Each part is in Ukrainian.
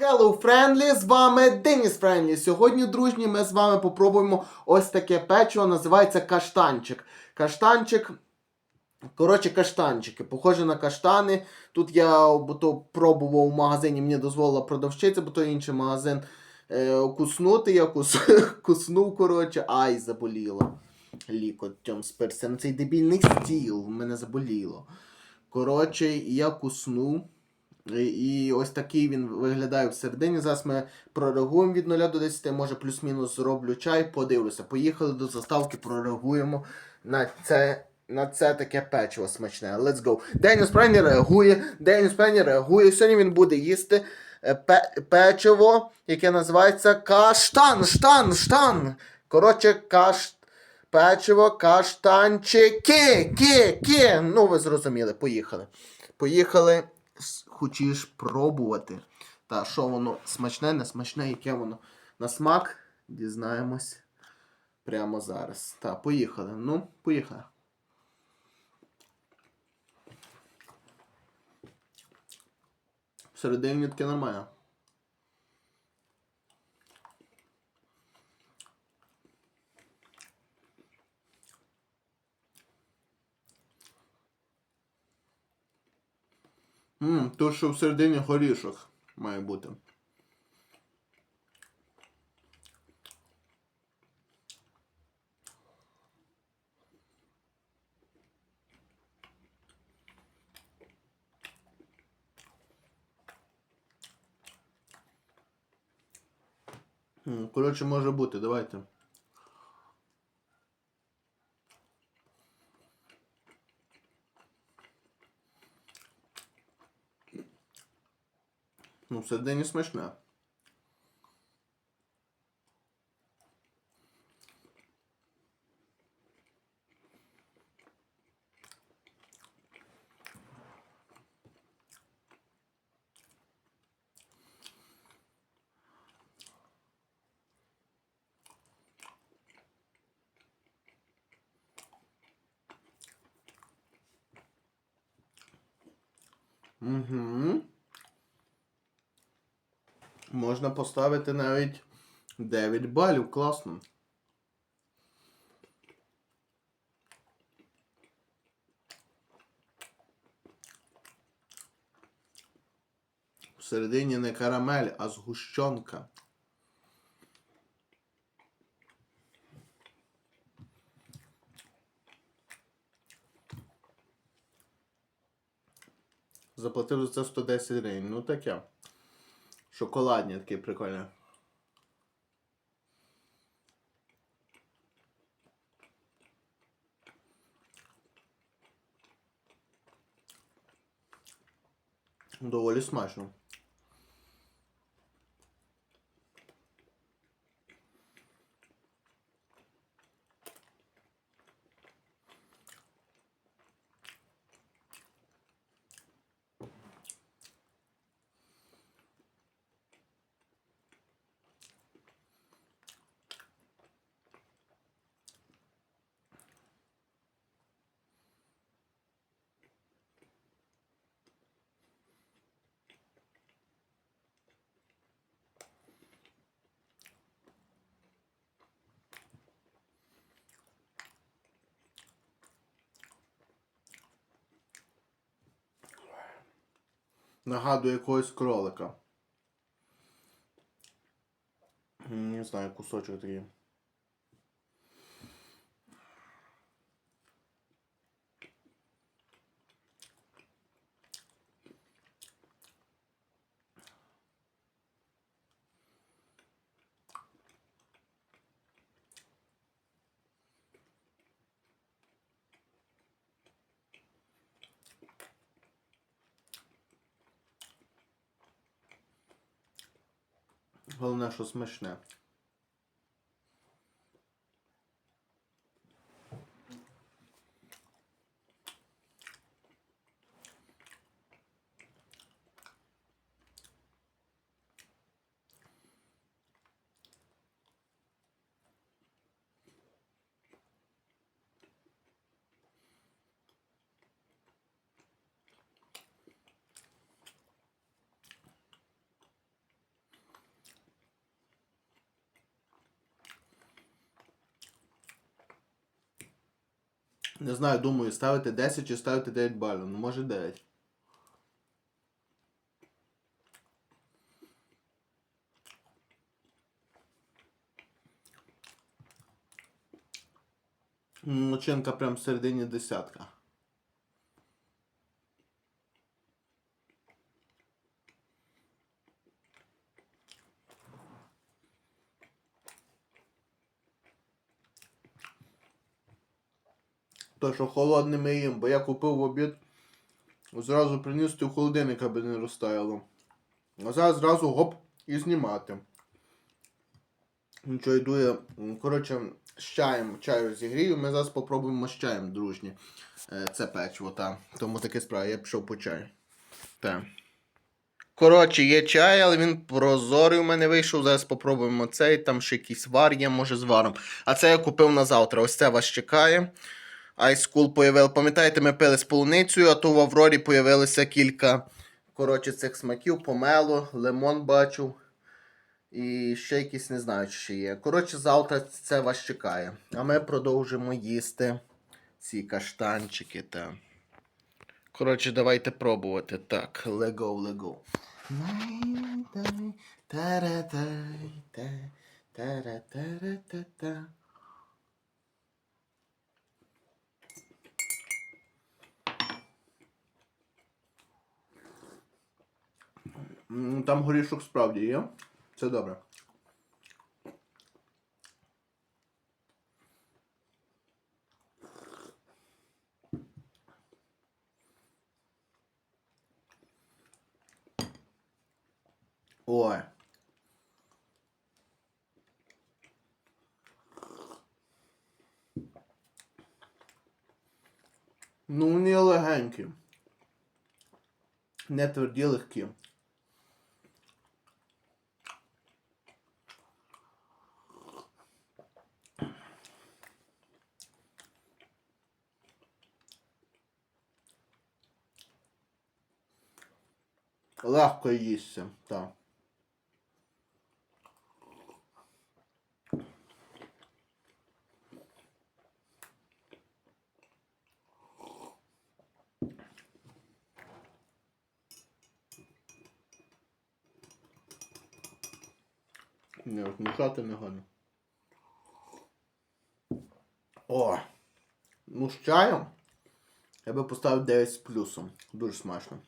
Hello, Friendly, з вами Деніс Френдлі. Сьогодні, дружні, ми з вами попробуємо ось таке печиво, називається каштанчик. Каштанчик. Коротше, каштанчики, похоже на каштани. Тут я бо то пробував в магазині, мені дозволила продавщиця, бо то інший магазин е, куснути. Я кус, куснув, коротше, ай, заболіло. Лікотем сперся на цей дебільний стіл. Мене заболіло. Коротше, я куснув. І, ось такий він виглядає всередині. Зараз ми прореагуємо від 0 до 10, може плюс-мінус зроблю чай, подивлюся. Поїхали до заставки, прореагуємо на це. На це таке печиво смачне. Let's go. Деніс Прені реагує. Деніс Прені реагує. Сьогодні він буде їсти е, пе- печиво, яке називається каштан. Штан, штан. Коротше, каш... печиво, каштанчики. Ки, ки. Ну, ви зрозуміли, поїхали. Поїхали. Хочеш пробувати. Та що воно смачне, не смачне, яке воно на смак, дізнаємось прямо зараз. Та, поїхали. Ну, поїхали. Всередині таке нормально. Ммм, то, що всередині горішок має бути. Коротше, може бути, давайте. Всередині смачне. Угу. Можна поставити навіть 9 балів. Класно. Всередині не карамель, а згущенка. Заплатив за це 110 гривень. Ну таке. Шоколадні такі прикольні. Доволі смачно. Нагадує якогось кролика. Не знаю, кусочок такий. Головне, що смачне. Не знаю, думаю, ставити 10 чи ставити 9 балів. Ну, може 9. М, Начинка прям в середині десятка. То, що холодними їм, бо я купив в обід, зразу приніс ти в холодильник, аби не розтаяло. А зараз зразу гоп і знімати. Нічого йду я. Коротше, з чаєм чаю зігрію. Ми зараз попробуємо з чаєм, дружні. Е, Це печиво, та. Тому таке справа, я пішов по чаю. Так. Коротше, є чай, але він прозорий у мене вийшов. Зараз попробуємо цей. Там ще якийсь вар є, може з варом. А це я купив на завтра. Ось це вас чекає. Cool появив. Пам'ятаєте, ми пили з полуницею, а то в Аврорі появилося кілька коротше, цих смаків, помело, лимон бачу. І ще якісь не знаю, чи є. Коротше, завтра це вас чекає. А ми продовжимо їсти ці каштанчики. Та. Коротше, давайте пробувати. Так, лего, лего. Та-ра-та-та. М, Там горішок справді є. Це добре. Ой. Ну, вони легенькі. Не тверді легкі. Легко їсться, так. Не, от мішати не годно. О! Ну, з чаєм я би поставив 9 з плюсом. Дуже смачно.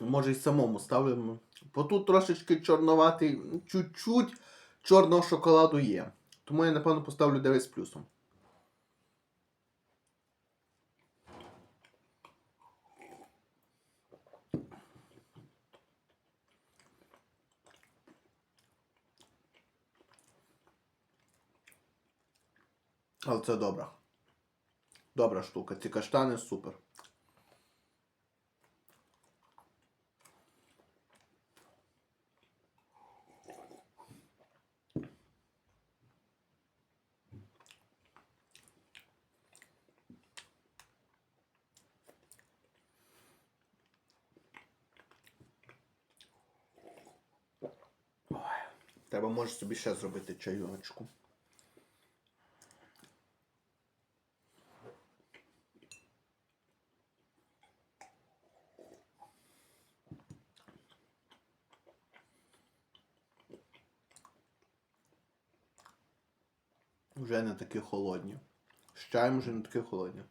Може і самому ставимо. Бо тут трошечки чорноватий, чуть-чуть чорного шоколаду є. Тому я, напевно, поставлю 9 з плюсом. Але це добре. Добра штука. Ці каштани супер. Треба може собі ще зробити чайочку. Вже не такі холодні. З чаєм вже не такі холодні.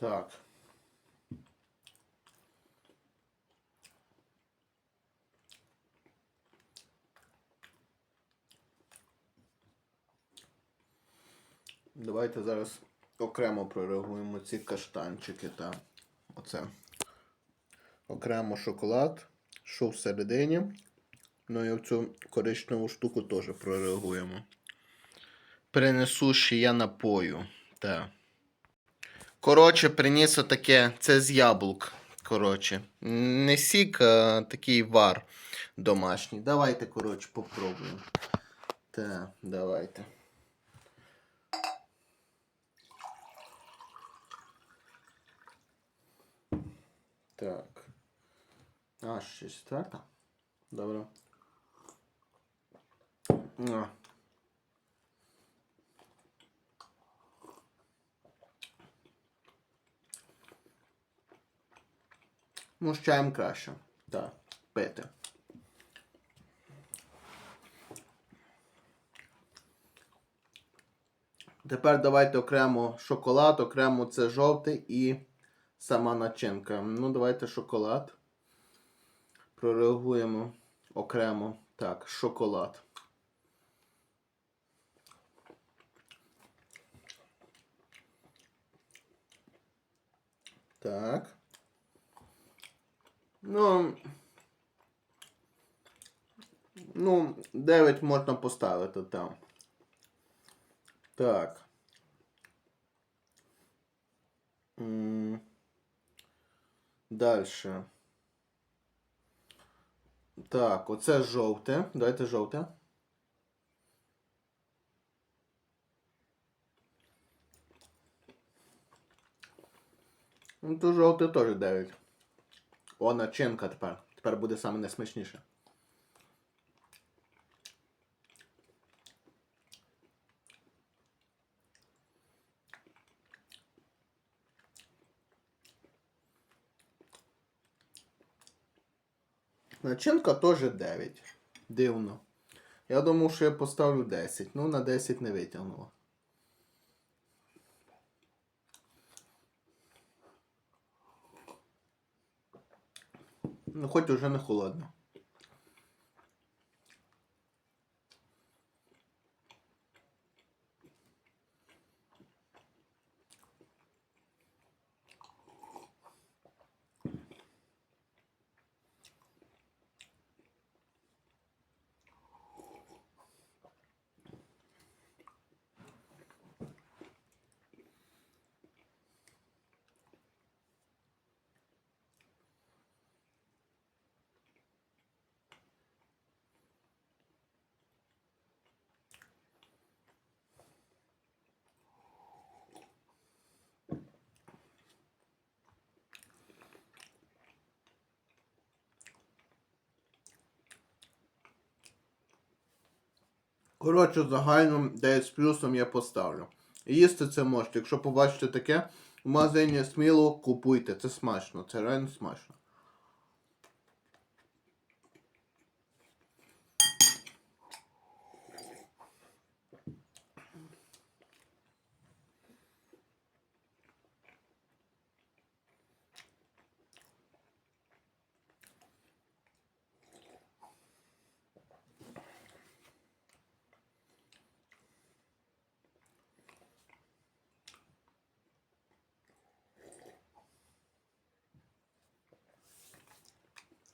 Так. Давайте зараз окремо прореагуємо ці каштанчики та оце. Окремо шоколад. що всередині. Ну і в цю коричневу штуку теж прореагуємо. Принесу ще я напою. Так. Коротше, приніс таке, це з яблук. Коротше. Не сік, а такий вар домашній. Давайте, коротше, попробуємо. Так, давайте. Так. А, ще четверта. Добре. Ну, з чаєм краще. Так, пити. Тепер давайте окремо шоколад, окремо це жовтий і сама начинка. Ну, давайте шоколад. Прореагуємо окремо. Так, шоколад. Так. Ну. Ну, 9 можна поставити там. Так. Дальше. Так, оце жовте. Давайте жовте. Ну, то жовте теж 9. О, начинка тепер. Тепер буде саме найсмачніше. Начинка теж 9. Дивно. Я думав, що я поставлю 10. Ну, на 10 не витягнуло. Хоч уже не холодно. Коротше, загально 9 з плюсом я поставлю. Їсти це можете. Якщо побачите таке, в магазині сміло купуйте. Це смачно, це реально смачно.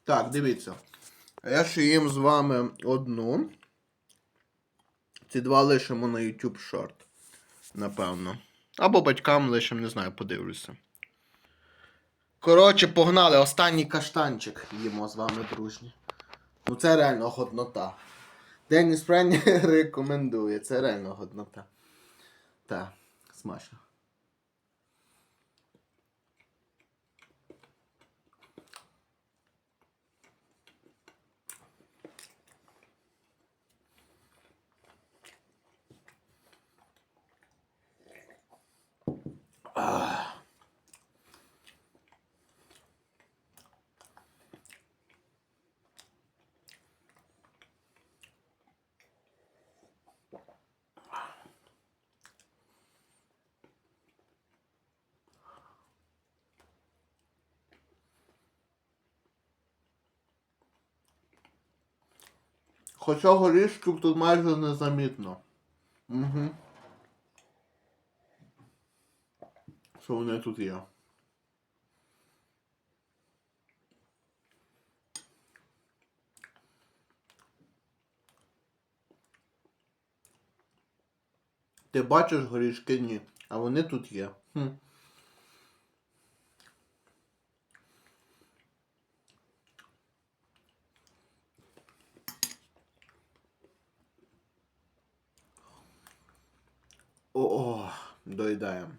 Так, дивіться. Я ще їм з вами одну. Ці два лишимо на YouTube Short. Напевно. Або батькам лишимо, не знаю, подивлюся. Коротше, погнали. Останній каштанчик їмо з вами, дружні. Ну це реально годнота. Деніс Френні рекомендує. Це реально годнота. Так, смачно. Хоча горішків тут майже незамітно. Угу. що вони тут є. Ти бачиш горішки ні, а вони тут є. Хм. О, -о доїдаємо.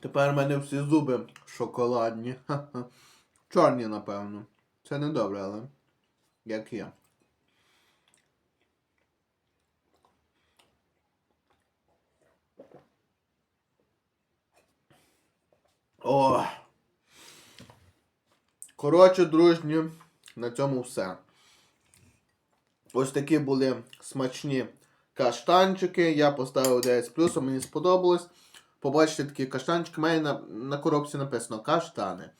Тепер в мене всі зуби шоколадні. Ха-ха. Чорні, напевно. Це не добре, але як є. О. Коротше, дружні, на цьому все. Ось такі були смачні каштанчики. Я поставив 9 з плюсом, мені сподобалось. Побачите такі каштанчики. Мене на, на коробці написано каштани.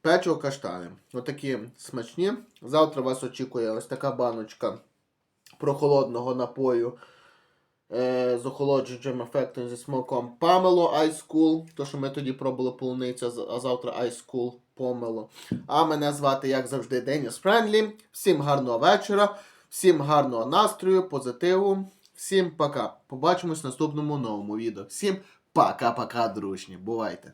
Печиво каштани. Отакі смачні. Завтра вас очікує ось така баночка прохолодного напою е, з охолоджуючим ефектом зі смаком Памело Ice Cool. То, що ми тоді пробували полуниця, а завтра Ice Cool помело. А мене звати, як завжди, Деніс Френдлі. Всім гарного вечора, всім гарного настрою, позитиву. Всім пока. Побачимось в наступному новому відео. Всім пока-пока, дружні. Бувайте!